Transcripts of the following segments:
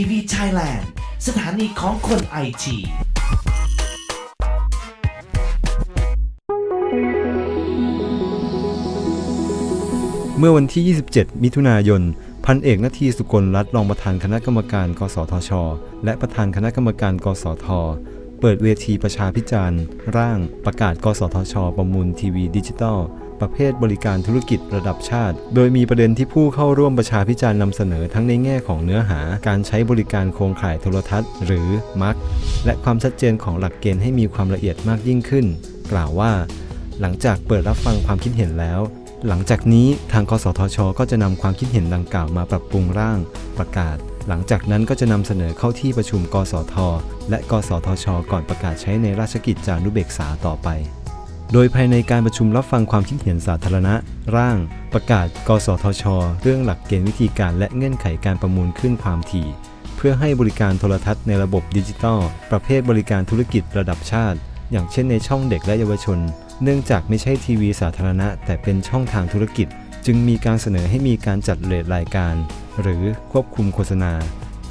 ทีวีไทยแลนด์สถานีของคนไอทีเมื่อวันที่ 27 มิถุนายน พันเอกนาทีสุกลรัตน์รองประธานคณะกรรมการ กสทช และประธานคณะกรรมการ กสท เปิดเวทีประชาพิจารณ์ ร่างประกาศ กสทช ประมูลทีวีดิจิตอล ประเภทบริการธุรกิจระดับชาติ โดยมีประเด็นที่ผู้เข้าร่วมประชาพิจารณ์นำเสนอทั้งในแง่ของเนื้อหา การใช้บริการโครงข่ายโทรทัศน์ หรือมักและความชัดเจนของหลักเกณฑ์ให้มีความละเอียดมากยิ่งขึ้น กล่าวว่า หลังจากเปิดรับฟังความคิดเห็นแล้ว หลังจากนี้ทางกสทช ก็จะนำความคิดเห็นดังกล่าวมาปรับปรุงร่างประกาศหลังจากนั้นก็จะนำเสนอเข้าที่ประชุม กสท และ กสทช ก่อนประกาศใช้ในราชกิจจานุเบกษาต่อไป โดยภายในการประชุมรับฟังความคิดเห็นสาธารณะ ร่าง ประกาศ กสทช เรื่องหลักเกณฑ์วิธีการและเงื่อนไขการประมูลขึ้นความถี่ เพื่อให้บริการโทรทัศน์ในระบบดิจิทัล ประเภทบริการธุรกิจระดับชาติ อย่างเช่นในช่องเด็กและเยาวชน เนื่องจากไม่ใช่ทีวีสาธารณะ แต่เป็นช่องทางธุรกิจ จึงมีการเสนอให้มีการจัดเรทรายการ หรือควบคุมโฆษณา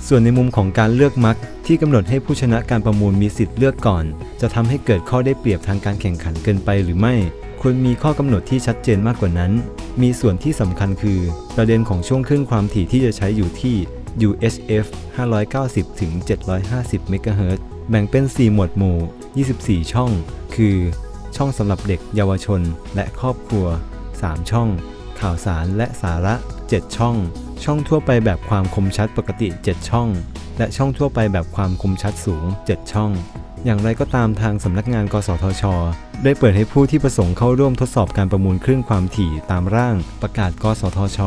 ส่วนในมุมของการเลือกมักที่กำหนดให้ผู้ชนะการประมูลมีสิทธิ์เลือกก่อน จะทำให้เกิดข้อได้เปรียบทางการแข่งขันเกินไปหรือไม่ ควรมีข้อกำหนดที่ชัดเจนมากกว่านั้น มีส่วนที่สำคัญคือ ประเด็นของช่วงคลื่นความถี่ที่จะใช้อยู่ที่ UHF 590ถึง750 MHz แบ่งเป็น 4 หมวดหมู่ 24 ช่อง คือ ช่องสำหรับเด็กเยาวชน และครอบครัว 3 ช่อง ข่าวสารและสาระ 7 ช่อง ช่องทั่วไปแบบความคมชัดปกติ 7 ช่อง และช่องทั่วไปแบบความคมชัดสูง 7 ช่อง อย่างไรก็ตามทางสำนักงานกสทช ได้เปิดให้ผู้ที่ประสงค์เข้าร่วมทดสอบการประมูลคลื่นความถี่ตามร่างประกาศกสทช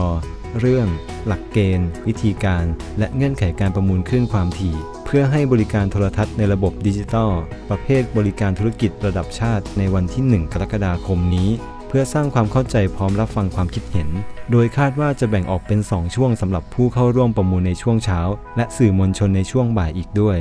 เรื่อง หลักเกณฑ์ วิธีการ และเงื่อนไขการประมูลคลื่นความถี่ เพื่อให้บริการโทรทัศน์ในระบบดิจิทัลประเภทบริการธุรกิจระดับชาติในวันที่ 1 กรกฎาคมนี้ เพื่อสร้างความเข้าใจพร้อมรับฟังความคิดเห็น โดยคาดว่าจะแบ่งออกเป็น 2 ช่วงสำหรับผู้เข้าร่วมประมูลในช่วงเช้า และสื่อมวลชนในช่วงบ่ายอีกด้วย